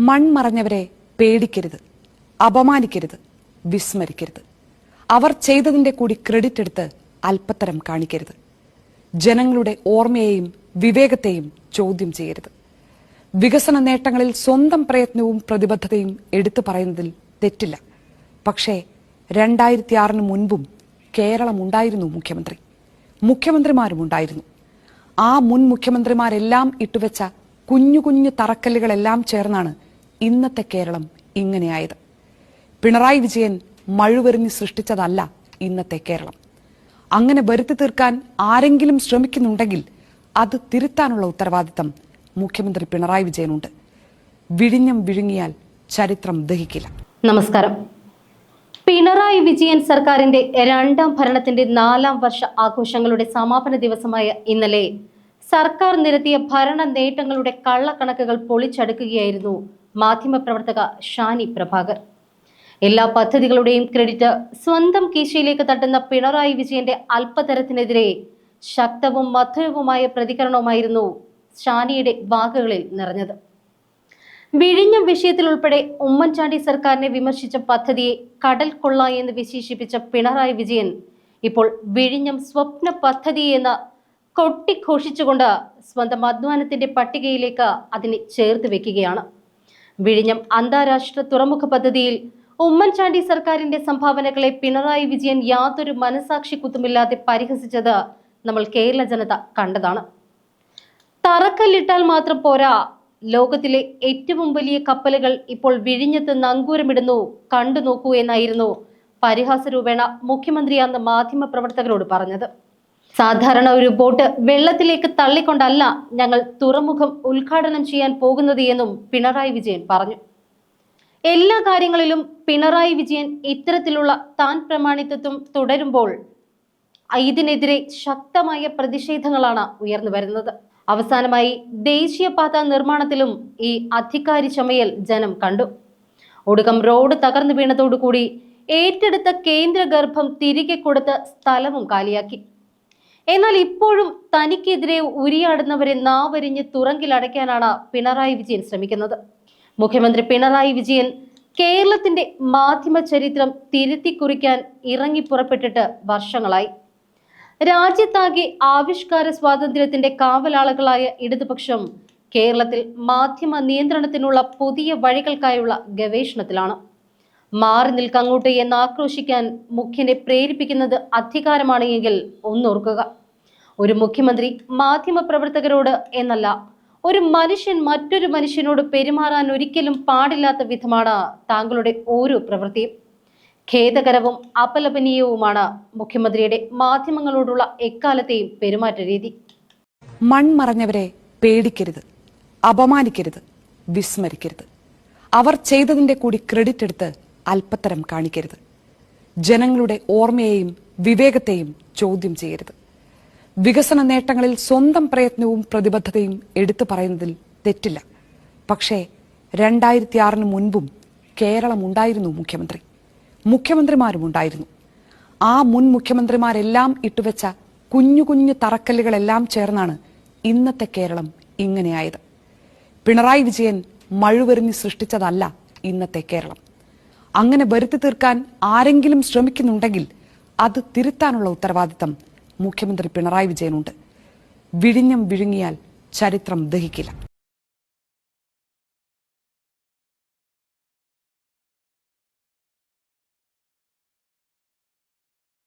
മൺമറഞ്ഞവരെ പേടിക്കരുത് അപമാനിക്കരുത് വിസ്മരിക്കരുത്. അവർ ചെയ്തതിന്റെ കൂടി ക്രെഡിറ്റ് എടുത്ത് അല്പത്തരം കാണിക്കരുത്. ജനങ്ങളുടെ ഓർമ്മയെയും വിവേകത്തെയും ചോദ്യം ചെയ്യരുത്. വികസന നേട്ടങ്ങളിൽ സ്വന്തം പ്രയത്നവും പ്രതിബദ്ധതയും എടുത്തു പറയുന്നതിൽ തെറ്റില്ല. പക്ഷേ രണ്ടായിരത്തി ആറിന് മുൻപും കേരളം ഉണ്ടായിരുന്നു മുഖ്യമന്ത്രി. മുഖ്യമന്ത്രിമാരും ഉണ്ടായിരുന്നു. ആ മുൻ മുഖ്യമന്ത്രിമാരെല്ലാം ഇട്ടുവെച്ച കുഞ്ഞു കുഞ്ഞു തറക്കല്ലുകളെല്ലാം ചേർന്നാണ് ഇന്നത്തെ കേരളം ഇങ്ങനെയായത്. പിണറായി വിജയൻ മഴുവെറിഞ്ഞ് സൃഷ്ടിച്ചതല്ല ഇന്നത്തെ കേരളം. അങ്ങനെ വരുത്തി തീർക്കാൻ ആരെങ്കിലും ശ്രമിക്കുന്നുണ്ടെങ്കിൽ അത് തിരുത്താനുള്ള ഉത്തരവാദിത്തം മുഖ്യമന്ത്രി പിണറായി വിജയനുണ്ട്. വിഴിഞ്ഞം വിഴുങ്ങിയാൽ ചരിത്രം ദഹിക്കില്ല. നമസ്കാരം. പിണറായി വിജയൻ സർക്കാരിന്റെ രണ്ടാം ഭരണത്തിന്റെ നാലാം വർഷ ആഘോഷങ്ങളുടെ സമാപന ദിവസമായ ഇന്നലെ സർക്കാർ നിരത്തിയ ഭരണ നേട്ടങ്ങളുടെ കള്ളക്കണക്കുകൾ പൊളിച്ചടുക്കുകയായിരുന്നു മാധ്യമപ്രവർത്തക ഷാനി പ്രഭാകർ. എല്ലാ പദ്ധതികളുടെയും ക്രെഡിറ്റ് സ്വന്തം കീശയിലേക്ക് തട്ടുന്ന പിണറായി വിജയന്റെ അല്പതരത്തിനെതിരെ ശക്തവും മധുരവുമായ പ്രതികരണവുമായിരുന്നു ഷാനിയുടെ വാക്കുകളിൽ നിറഞ്ഞത്. വിഴിഞ്ഞം വിഷയത്തിൽ ഉൾപ്പെടെ ഉമ്മൻചാണ്ടി സർക്കാരിനെ വിമർശിച്ച പദ്ധതിയെ കടൽ കൊള്ള എന്ന് വിശേഷിപ്പിച്ച പിണറായി വിജയൻ ഇപ്പോൾ വിഴിഞ്ഞം സ്വപ്ന പദ്ധതി എന്ന കൊട്ടിഘോഷിച്ചുകൊണ്ട് സ്വന്തം അധ്വാനത്തിന്റെ പട്ടികയിലേക്ക് അതിനെ ചേർത്ത് വെക്കുകയാണ്. വിഴിഞ്ഞം അന്താരാഷ്ട്ര തുറമുഖ പദ്ധതിയിൽ ഉമ്മൻചാണ്ടി സർക്കാരിന്റെ സംഭാവനകളെ പിണറായി വിജയൻ യാതൊരു മനസാക്ഷി കുത്തുമില്ലാതെ പരിഹസിച്ചത് നമ്മൾ കേരള ജനത കണ്ടതാണ്. തറക്കല്ലിട്ടാൽ മാത്രം പോരാ. ലോകത്തിലെ ഏറ്റവും വലിയ കപ്പലുകൾ ഇപ്പോൾ വിഴിഞ്ഞത്ത് നങ്കൂരമിടുന്നു. കണ്ടു നോക്കൂ എന്നായിരുന്നു പരിഹാസ രൂപേണ മുഖ്യമന്ത്രി അന്ന് മാധ്യമപ്രവർത്തകരോട് പറഞ്ഞത്. സാധാരണ ഒരു ബോട്ട് വെള്ളത്തിലേക്ക് തള്ളിക്കൊണ്ടല്ല ഞങ്ങൾ തുറമുഖം ഉദ്ഘാടനം ചെയ്യാൻ പോകുന്നത് എന്നും പിണറായി വിജയൻ പറഞ്ഞു. എല്ലാ കാര്യങ്ങളിലും പിണറായി വിജയൻ ഇത്തരത്തിലുള്ള താൻ പ്രമാണിത്വം തുടരുമ്പോൾ ഇതിനെതിരെ ശക്തമായ പ്രതിഷേധങ്ങളാണ് ഉയർന്നു വരുന്നത്. അവസാനമായി ദേശീയപാത നിർമ്മാണത്തിലും ഈ അധികാരി ചമയൽ ജനം കണ്ടു. ഒടുക്കം റോഡ് തകർന്നു വീണതോടുകൂടി ഏറ്റെടുത്ത കേന്ദ്ര ഗർഭം തിരികെ കൊടുത്ത് സ്ഥലവും കാലിയാക്കി. എന്നാൽ ഇപ്പോഴും തനിക്കെതിരെ ഉരിയാടുന്നവരെ നാവരിഞ്ഞ് തുറങ്കിലടയ്ക്കാനാണ് പിണറായി വിജയൻ ശ്രമിക്കുന്നത്. മുഖ്യമന്ത്രി പിണറായി വിജയൻ കേരളത്തിന്റെ മാധ്യമ ചരിത്രം തിരുത്തി കുറിക്കാൻ ഇറങ്ങി പുറപ്പെട്ടിട്ട് വർഷങ്ങളായി. രാജ്യത്താകെ ആവിഷ്കാര സ്വാതന്ത്ര്യത്തിന്റെ കാവലാളുകളായ ഇടതുപക്ഷം കേരളത്തിൽ മാധ്യമ നിയന്ത്രണത്തിനുള്ള പുതിയ വഴികൾക്കായുള്ള ഗവേഷണത്തിലാണ്. മാറി നിൽക്കങ്ങോട്ട് എന്ന് ആക്രോശിക്കാൻ മുഖ്യനെ പ്രേരിപ്പിക്കുന്നത് അധികാരമാണെങ്കിൽ ഒന്നോർക്കുക ഒരു മുഖ്യമന്ത്രി മാധ്യമപ്രവർത്തകരോട് എന്നല്ല ഒരു മനുഷ്യൻ മറ്റൊരു മനുഷ്യനോട് പെരുമാറാൻ ഒരിക്കലും പാടില്ലാത്ത വിധമാണ് താങ്കളുടെ ഓരോ പ്രവൃത്തിയും. ഖേദകരവും അപലപനീയവുമാണ് മുഖ്യമന്ത്രിയുടെ മാധ്യമങ്ങളോടുള്ള എക്കാലത്തെയും പെരുമാറ്റ രീതി. മൺമറഞ്ഞവരെ പേടിക്കരുത് അപമാനിക്കരുത് വിസ്മരിക്കരുത്. അവർ ചെയ്തതിന്റെ കൂടി ക്രെഡിറ്റ് എടുത്ത് അല്പത്തരം കാണിക്കരുത്. ജനങ്ങളുടെ ഓർമ്മയെയും വിവേകത്തെയും ചോദ്യം ചെയ്യരുത്. വികസന നേട്ടങ്ങളിൽ സ്വന്തം പ്രയത്നവും പ്രതിബദ്ധതയും എടുത്തു പറയുന്നതിൽ തെറ്റില്ല. പക്ഷേ രണ്ടായിരത്തി ആറിന് മുൻപും കേരളം ഉണ്ടായിരുന്നു മുഖ്യമന്ത്രി. മുഖ്യമന്ത്രിമാരും ഉണ്ടായിരുന്നു ആ മുൻ മുഖ്യമന്ത്രിമാരെല്ലാം ഇട്ടുവെച്ച കുഞ്ഞു കുഞ്ഞു തറക്കല്ലുകളെല്ലാം ചേർന്നാണ് ഇന്നത്തെ കേരളം ഇങ്ങനെയായത്. പിണറായി വിജയൻ മഴുവെറിഞ്ഞ് സൃഷ്ടിച്ചതല്ല ഇന്നത്തെ കേരളം. അങ്ങനെ വരുത്തി തീർക്കാൻ ആരെങ്കിലും ശ്രമിക്കുന്നുണ്ടെങ്കിൽ അത് തിരുത്താനുള്ള ഉത്തരവാദിത്തം മുഖ്യമന്ത്രി പിണറായി വിജയനുണ്ട്. വിഴിഞ്ഞം വിഴുങ്ങിയാൽ ചരിത്രം ദഹിക്കില്ല.